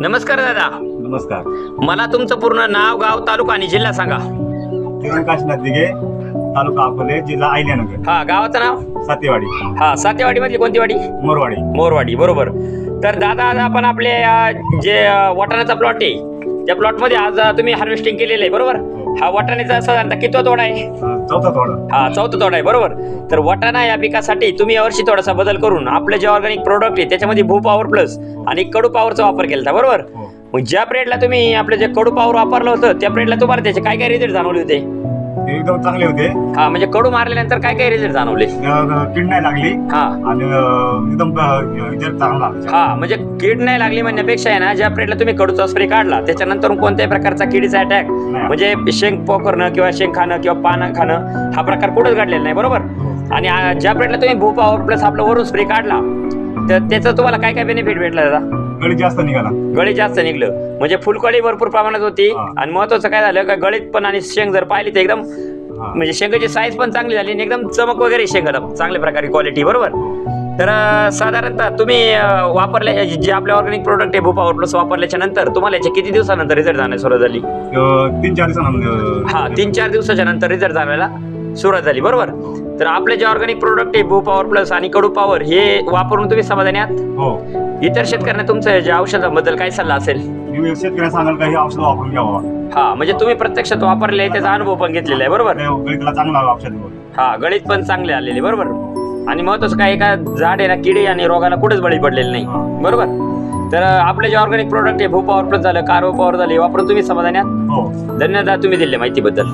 नमस्कार दादा. नमस्कार. मला तुमचं पूर्ण नाव गाव तालुका आणि जिल्हा सांगा. किरण काशीनाथ दिघे तालुका अकोले जिल्हा अहिल्यानगर. हा गावाचं नाव? सातेवाडी. हा सातेवाडी मधली कोणती वाडी? मोरवाडी. मोरवाडी बरोबर. तर दादा आज आपण आपले अं, जे अं, वाटाण्याचा प्लॉट आहे त्या प्लॉटमध्ये आज तुम्ही हार्वेस्टिंग केलेलं आहे बरोबर? हा. वाटाण्याचा साधारणतः कितवा तोडा आहे? चौथा थोडं हा चौथा तोडा आहे बरोबर? तर वाटाणा या पिकासाठी तुम्ही यावर्षी थोडासा बदल करून आपले जे ऑर्गॅनिक प्रोडक्ट आहे त्याच्यामध्ये भू पॉवर प्लस आणि कडू पॉवरचा वापर केला बरोबर? हो. मग ज्या पिरियडला तुम्ही आपलं जे कडू पॉवर वापरलं होतं त्या पिरियडला तुम्हाला त्याचे काय काय रिझल्ट जाणवले होते? ते एकदम चांगले होते हा म्हणजे कडू मारल्यानंतर काय काय रिझल्ट जाणवले अं, कीड नाही लागली हा आणि अं, एकदम अं, चांगला आला. हा म्हणजे कीड नाही लागली म्हणण्यापेक्षा आहे ना ज्या पिरियडला तुम्ही कडूचा स्प्रे काढला त्याच्यानंतर कोणत्याही प्रकारचा किडीचा अटॅक. म्हणजे शेंग पोकरणं किंवा शेंग खाणं किंवा पानं खाणं हा प्रकार कुठंच घडलेला नाही बरोबर हो. आणि आ, ज्या पिरियडला तुम्ही भू पॉवर प्लस आपलं वरून स्प्रे काढला तर त्याचा तुम्हाला काय काय बेनिफिट भेटला दादा गळी जास्त निघाला. गळी जास्त निघलं. म्हणजे फुलकळी भरपूर प्रमाणात होती. हा. आणि महत्वाचं काय झालं का गळीत पण आणि शेंग जर पाहिली तर एकदम. म्हणजे शेंगाची साईज पण चांगली झाली आणि एकदम चमक वगैरे शेंगाला चांगल्या प्रकारे क्वालिटी बरोबर? तर अं, साधारणतः तुम्ही अं, वापरले जे आपले ऑर्गॅनिक प्रोडक्ट आहे भूपावर प्लस वापरल्याच्या नंतर तुम्हाला याचे किती दिवसानंतर रिझल्ट जाण्यास सुरुवात झाली? अं, तीन चार दिवसानंतर हा तीन चार दिवसाच्या नंतर रिझल्ट जाण्याला सुरुवात झाली बरोबर? तर आपले जे ऑर्गॅनिक प्रोडक्ट आहे भू पॉवर प्लस आणि कडू पॉवर हे वापरून तुम्ही समाधानी आहात? हो. इतर शेतकऱ्यांना तुमचं जे औषधाबद्दल काय सल्ला असेल? मी शेतकऱ्यांना सांगाल का हे औषध वापरून घ्यावं? हा म्हणजे तुम्ही प्रत्यक्षात वापरले त्याचा अनुभव पण घेतलेला आहे बरोबर? ते गळीतला चांगला औषध. आहे. हा गळीत पण चांगले आलेले बरोबर? आणि महत्वाचं काय एका झाड आहे ना किडी आणि रोगाला कुठेच बळी पडलेले नाही. बरोबर? तर आपले जे ऑर्गॅनिक प्रोडक्ट आहे भू पॉवर प्लस झालं कार्बो पॉवर झाले वापरून तुम्ही समाधानी आहात? हो. धन्यवाद तुम्ही दिले माहितीबद्दल.